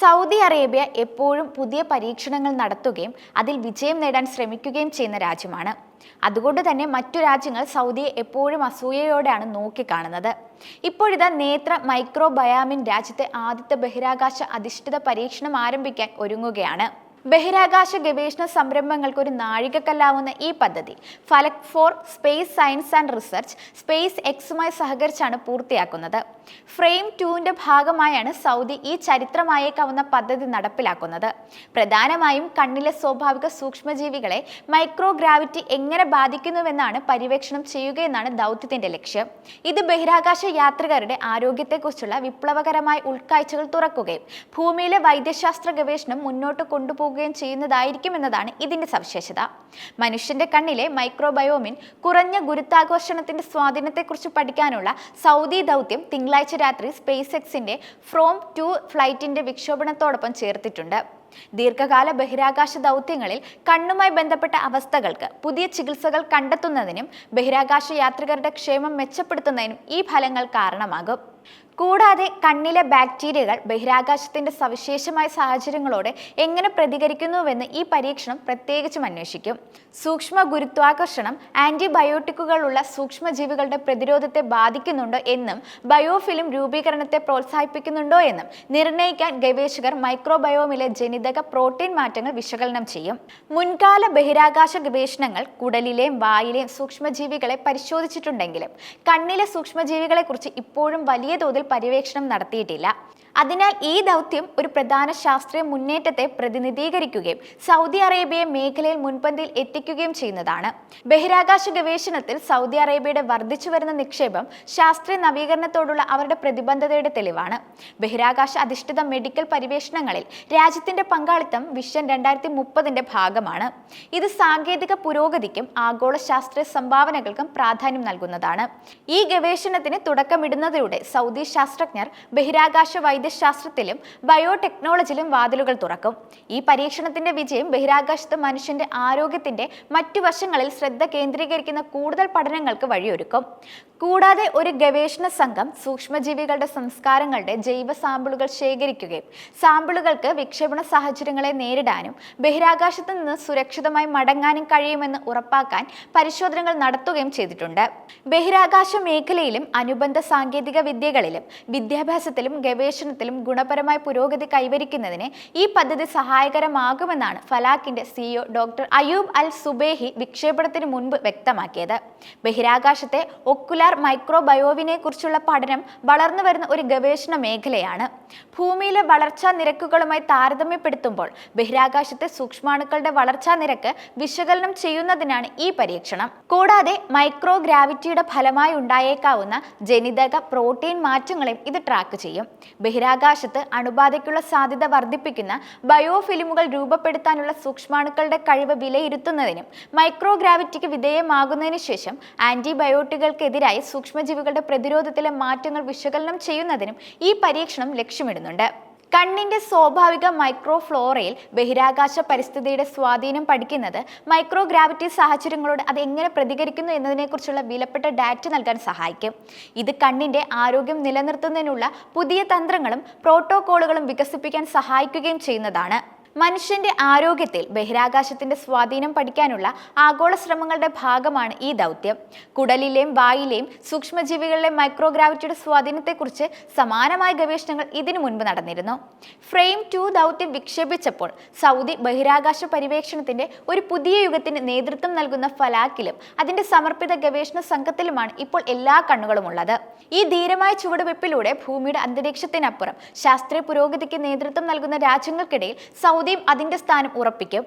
Saudi Arabia എപ്പോഴും പുതിയ പരീക്ഷണങ്ങൾ നടത്തുകയും അതിൽ വിജയം നേടാൻ ശ്രമിക്കുകയും ചെയ്യുന്ന രാജ്യമാണ്. അതുകൊണ്ട് തന്നെ മറ്റു രാജ്യങ്ങൾ സൗദിയെ എപ്പോഴും അസൂയയോടെയാണ് നോക്കിക്കാണുന്നത്. ഇപ്പോഴിതാ നേത്ര മൈക്രോബയാമിൻ രാജ്യത്തെ ആദ്യത്തെ ബഹിരാകാശ അധിഷ്ഠിത പരീക്ഷണം ആരംഭിക്കാൻ ഒരുങ്ങുകയാണ്. ബഹിരാകാശ ഗവേഷണ സംരംഭങ്ങൾക്ക് ഒരു നാഴികക്കല്ലാവുന്ന ഈ പദ്ധതി Falak for space science and research space എക്സുമായി സഹകരിച്ചാണ് പൂർത്തിയാക്കുന്നത്. ഫ്രെയിം ടുവിന്റെ ഭാഗമായാണ് സൗദി ഈ ചരിത്രമായേക്കാവുന്ന പദ്ധതി നടപ്പിലാക്കുന്നത്. പ്രധാനമായും കണ്ണിലെ സ്വാഭാവിക സൂക്ഷ്മജീവികളെ മൈക്രോഗ്രാവിറ്റി എങ്ങനെ ബാധിക്കുന്നുവെന്നാണ് പര്യവേക്ഷണം ചെയ്യുകയെന്നാണ് ദൗത്യത്തിന്റെ ലക്ഷ്യം. ഇത് ബഹിരാകാശ യാത്രികരുടെ ആരോഗ്യത്തെക്കുറിച്ചുള്ള വിപ്ലവകരമായ ഉൾക്കാഴ്ചകൾ തുറക്കുകയും ഭൂമിയിലെ വൈദ്യശാസ്ത്ര ഗവേഷണം മുന്നോട്ട് കൊണ്ടുപോകുകയും ചെയ്യുന്നതായിരിക്കും എന്നതാണ് ഇതിന്റെ സവിശേഷത. മനുഷ്യന്റെ കണ്ണിലെ മൈക്രോബയോമിൻ കുറഞ്ഞ ഗുരുത്വാകർഷണത്തിന്റെ സ്വാധീനത്തെക്കുറിച്ച് പഠിക്കാനുള്ള സൗദി ദൗത്യം തിങ്കളാഴ്ച രാത്രി സ്പേസ് എക്സിന്റെ ഫ്രോം ടു ഫ്ലൈറ്റിന്റെ വിക്ഷോഭണത്തോടൊപ്പം ചേർത്തിട്ടുണ്ട്. ദീർഘകാല ബഹിരാകാശ ദൗത്യങ്ങളിൽ കണ്ണുമായി ബന്ധപ്പെട്ട അവസ്ഥകൾക്ക് പുതിയ ചികിത്സകൾ കണ്ടെത്തുന്നതിനും ബഹിരാകാശ യാത്രികരുടെ ക്ഷേമം മെച്ചപ്പെടുത്തുന്നതിനും ഈ ഫലങ്ങൾ കാരണമാകും. കൂടാതെ കണ്ണിലെ ബാക്ടീരിയകൾ ബഹിരാകാശത്തിന്റെ സവിശേഷമായ സാഹചര്യങ്ങളോട് എങ്ങനെ പ്രതികരിക്കുന്നുവെന്ന് ഈ പരീക്ഷണം പ്രത്യേകിച്ചും അന്വേഷിക്കും. സൂക്ഷ്മ ഗുരുത്വാകർഷണം ആന്റിബയോട്ടിക്കുകളുള്ള സൂക്ഷ്മജീവികളുടെ പ്രതിരോധത്തെ ബാധിക്കുന്നുണ്ടോ എന്നും ബയോഫിലിം രൂപീകരണത്തെ പ്രോത്സാഹിപ്പിക്കുന്നുണ്ടോ എന്നും നിർണയിക്കാൻ ഗവേഷകർ മൈക്രോബയോമിലെ ജനിതക പ്രോട്ടീൻ മാറ്റങ്ങൾ വിശകലനം ചെയ്യും. മുൻകാല ബഹിരാകാശ ഗവേഷണങ്ങൾ കുടലിലെയും വായിലെയും സൂക്ഷ്മജീവികളെ പരിശോധിച്ചിട്ടുണ്ടെങ്കിലും കണ്ണിലെ സൂക്ഷ്മജീവികളെക്കുറിച്ച് ഇപ്പോഴും വലിയ തോതിൽ പര്യവേക്ഷണം നടത്തിയിട്ടില്ല. അതിനാൽ ഈ ദൗത്യം ഒരു പ്രധാന ശാസ്ത്രീയ മുന്നേറ്റത്തെ പ്രതിനിധീകരിക്കുകയും സൗദി അറേബ്യയെ മേഖലയിൽ മുൻപന്തിയിൽ എത്തിക്കുകയും ചെയ്യുന്നതാണ്. ബഹിരാകാശ ഗവേഷണത്തിൽ സൗദി അറേബ്യയുടെ വർദ്ധിച്ചു വരുന്ന നിക്ഷേപം ശാസ്ത്രീയ നവീകരണത്തോടുള്ള അവരുടെ പ്രതിബദ്ധതയുടെ തെളിവാണ്. ബഹിരാകാശ അധിഷ്ഠിത മെഡിക്കൽ പരിവേഷണങ്ങളിൽ രാജ്യത്തിന്റെ പങ്കാളിത്തം വിഷൻ രണ്ടായിരത്തി മുപ്പതിന്റെ ഭാഗമാണ്. ഇത് സാങ്കേതിക പുരോഗതിക്കും ആഗോള ശാസ്ത്രീയ സംഭാവനകൾക്കും പ്രാധാന്യം നൽകുന്നതാണ്. ഈ ഗവേഷണത്തിന് തുടക്കമിടുന്നതിലൂടെ സൗദി ശാസ്ത്രജ്ഞർ ബഹിരാകാശ വൈദ്യശാസ്ത്രത്തിലും ബയോടെക്നോളജിയിലും വാതിലുകൾ തുറക്കും. ഈ പരീക്ഷണത്തിന്റെ വിജയം ബഹിരാകാശത്ത് മനുഷ്യന്റെ ആരോഗ്യത്തിന്റെ മറ്റു വശങ്ങളിൽ ശ്രദ്ധ കേന്ദ്രീകരിക്കുന്ന കൂടുതൽ പഠനങ്ങൾക്ക് വഴിയൊരുക്കും. കൂടാതെ ഒരു ഗവേഷണ സംഘം സൂക്ഷ്മജീവികളുടെ സംസ്കാരങ്ങളുടെ ജൈവ സാമ്പിളുകൾ ശേഖരിക്കുകയും സാമ്പിളുകൾക്ക് വിക്ഷേപണ സാഹചര്യങ്ങളെ നേരിടാനും ബഹിരാകാശത്ത് നിന്ന് സുരക്ഷിതമായി മടങ്ങാനും കഴിയുമെന്ന് ഉറപ്പാക്കാൻ പരിശോധനകൾ നടത്തുകയും ചെയ്തിട്ടുണ്ട്. ബഹിരാകാശ മേഖലയിലും അനുബന്ധ സാങ്കേതിക വിദ്യകളിലും വിദ്യാഭ്യാസത്തിലും ഗവേഷണത്തിലും ഗുണപരമായ പുരോഗതി കൈവരിക്കുന്നതിന് ഈ പദ്ധതി സഹായകരമാകുമെന്നാണ് ഫലാക്കിന്റെ CEO doctor Ayoub Al Subehi വിക്ഷേപണത്തിന് മുൻപ് വ്യക്തമാക്കിയത്. ബഹിരാകാശത്തെ ഒക്കുലാർ മൈക്രോബയോവിനെ കുറിച്ചുള്ള പഠനം വളർന്നു വരുന്ന ഒരു ഗവേഷണ മേഖലയാണ്. ഭൂമിയിലെ വളർച്ചാ നിരക്കുകളുമായി താരതമ്യപ്പെടുത്തുമ്പോൾ ബഹിരാകാശത്തെ സൂക്ഷ്മാണുക്കളുടെ വളർച്ചാ നിരക്ക് വിശകലനം ചെയ്യുന്നതിനാണ് ഈ പരീക്ഷണം. കൂടാതെ മൈക്രോ ഗ്രാവിറ്റിയുടെ ഫലമായി ഉണ്ടായേക്കാവുന്ന ജനിതക പ്രോട്ടീൻ മാറ്റങ്ങളെയും ഇത് ട്രാക്ക് ചെയ്യും. ബഹിരാകാശത്ത് അണുബാധയ്ക്കുള്ള സാധ്യത വർദ്ധിപ്പിക്കുന്ന ബയോഫിലിമുകൾ രൂപപ്പെടുത്താനുള്ള സൂക്ഷ്മാണുക്കളുടെ കഴിവ് വിലയിരുത്തുന്നതിനും മൈക്രോ ഗ്രാവിറ്റിക്ക് വിധേയമാകുന്നതിന് ശേഷം ആന്റിബയോട്ടിക്കുകൾക്കെതിരായി സൂക്ഷ്മജീവികളുടെ പ്രതിരോധത്തിലെ മാറ്റങ്ങൾ വിശകലനം ചെയ്യുന്നതിനും ഈ പരീക്ഷണം ലക്ഷ്യമിടുന്നുണ്ട്. കണ്ണിന്റെ സ്വാഭാവിക മൈക്രോഫ്ലോറയിൽ ബഹിരാകാശ പരിസ്ഥിതിയുടെ സ്വാധീനം പഠിക്കുന്നത് മൈക്രോഗ്രാവിറ്റി സാഹചര്യങ്ങളോട് അത് എങ്ങനെ പ്രതികരിക്കുന്നു എന്നതിനെക്കുറിച്ചുള്ള വിലപ്പെട്ട ഡാറ്റ നൽകാൻ സഹായിക്കും. ഇത് കണ്ണിന്റെ ആരോഗ്യം നിലനിർത്തുന്നതിനുള്ള പുതിയ തന്ത്രങ്ങളും പ്രോട്ടോകോളുകളും വികസിപ്പിക്കാൻ സഹായിക്കുകയും ചെയ്യുന്നതാണ്. മനുഷ്യന്റെ ആരോഗ്യത്തിൽ ബഹിരാകാശത്തിന്റെ സ്വാധീനം പഠിക്കാനുള്ള ആഗോള ശ്രമങ്ങളുടെ ഭാഗമാണ് ഈ ദൗത്യം. കുടലിലെയും വായിലെയും സൂക്ഷ്മജീവികളിലെ മൈക്രോഗ്രാവിറ്റിയുടെ സ്വാധീനത്തെക്കുറിച്ച് സമാനമായ ഗവേഷണങ്ങൾ ഇതിനു മുൻപ് നടന്നിരുന്നു. ഫ്രെയിം ടു ദൗത്യം വിക്ഷേപിച്ചപ്പോൾ സൗദി ബഹിരാകാശ പര്യവേക്ഷണത്തിന്റെ ഒരു പുതിയ യുഗത്തിന് നേതൃത്വം നൽകുന്ന ഫലാക്കിലും അതിന്റെ സമർപ്പിത ഗവേഷണ സംഘത്തിലുമാണ് ഇപ്പോൾ എല്ലാ കണ്ണുകളും ഉള്ളത് ഈ ധീരമായ ചുവടുവെപ്പിലൂടെ ഭൂമിയുടെ അന്തരീക്ഷത്തിനപ്പുറം ശാസ്ത്രീയ പുരോഗതിക്ക് നേതൃത്വം നൽകുന്ന രാജ്യങ്ങൾക്കിടയിൽ സൗദിയും അതിന്റെ സ്ഥാനം ഉറപ്പിക്കും.